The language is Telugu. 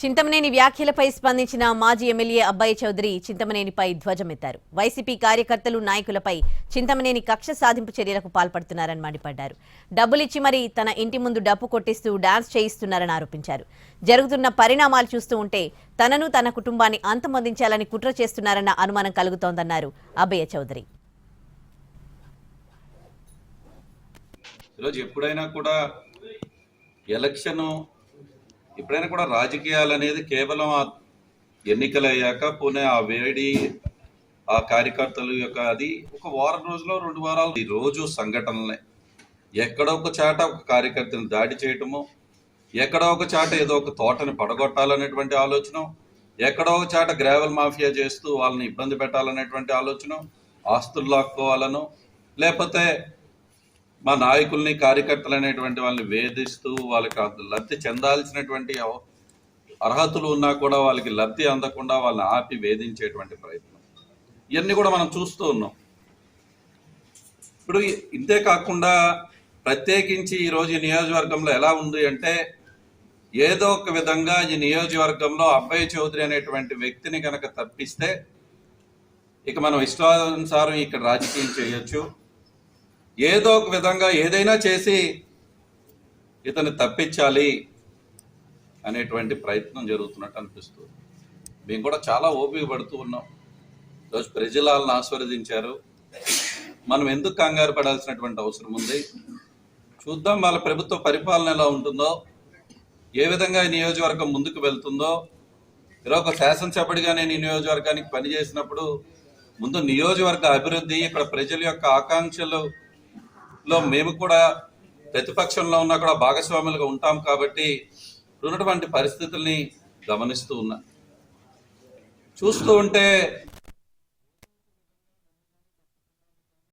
చింతమనేని వ్యాఖ్యలపై స్పందించిన మాజీ ఎమ్మెల్యే అబ్బాయి చౌదరి చింతమనేనిపై ధ్వజమెత్తారు. వైసీపీ కార్యకర్తలు నాయకులపై చింతమనేని కక్ష సాధింపు చర్యలకు పాల్పడుతున్నారని మండిపడ్డారు. డబ్బులిచ్చి మరీ తన ఇంటి ముందు డప్పు కొట్టిస్తూ డాన్స్ చేయిస్తున్నారని ఆరోపించారు. జరుగుతున్న పరిణామాలు చూస్తూ ఉంటే తనను తన కుటుంబాన్ని అంతమొందించాలని కుట్ర చేస్తున్నారన్న అనుమానం కలుగుతోందన్నారు అబ్బయ్య చౌదరి. ఈరోజు ఎప్పుడైనా కూడా ఎలక్షన్ ఎప్పుడైనా కూడా రాజకీయాలు అనేది కేవలం ఆ ఎన్నికలు అయ్యాక పోనీ ఆ వేడి ఆ కార్యకర్తలు యొక్క అది ఒక వారం రోజులో రెండు వారాలు ఈ రోజు సంఘటనలే. ఎక్కడో ఒక చాట ఒక కార్యకర్తను దాడి చేయటము ఎక్కడో ఒక చాట ఏదో ఒక తోటని పడగొట్టాలనేటువంటి ఆలోచన ఎక్కడో ఒక చాట గ్రావెల్ మాఫియా చేస్తూ వాళ్ళని ఇబ్బంది పెట్టాలనేటువంటి ఆలోచన ఆస్తులు లాక్కోవాలను లేకపోతే మా నాయకుల్ని కార్యకర్తలు అనేటువంటి వాళ్ళని వేధిస్తూ వాళ్ళకి లబ్ధి చెందాల్సినటువంటి అర్హతలు ఉన్నా కూడా వాళ్ళకి లబ్ధి అందకుండా వాళ్ళని ఆపి వేధించేటువంటి ప్రయత్నం. ఇవన్నీ కూడా మనం చూస్తూ ఉన్నాం. ఇప్పుడు ఇంతే కాకుండా ప్రత్యేకించి ఈరోజు ఈ నియోజకవర్గంలో ఎలా ఉంది అంటే ఏదో ఒక విధంగా ఈ నియోజకవర్గంలో అబ్బాయి చౌదరి అనేటువంటి వ్యక్తిని కనుక తప్పిస్తే ఇక మనం ఇష్టానుసారం ఇక్కడ రాజకీయం చేయొచ్చు. ఏదో ఒక విధంగా ఏదైనా చేసి ఇతన్ని తప్పించాలి అనేటువంటి ప్రయత్నం జరుగుతున్నట్టు అనిపిస్తుంది. మేము కూడా చాలా ఓపిక పడుతూ ఉన్నాం. ఈరోజు ప్రజలను వాళ్ళని ఆస్వాదించారు మనం ఎందుకు కంగారు పడాల్సినటువంటి అవసరం ఉంది? చూద్దాం వాళ్ళ ప్రభుత్వ పరిపాలన ఎలా ఉంటుందో ఏ విధంగా ఈ నియోజకవర్గం ముందుకు వెళ్తుందో. ఈరోజు ఒక శాసనసభ్యుడిగా నేను ఈ నియోజకవర్గానికి పనిచేసినప్పుడు ముందు నియోజకవర్గ అభివృద్ధి ఇక్కడ ప్రజల యొక్క ఆకాంక్షలు లో మేము కూడా ప్రతిపక్షంలో ఉన్నా కూడా భాగస్వాములుగా ఉంటాం కాబట్టి ఉన్నటువంటి పరిస్థితుల్ని గమనిస్తూ ఉన్నా. చూస్తూ ఉంటే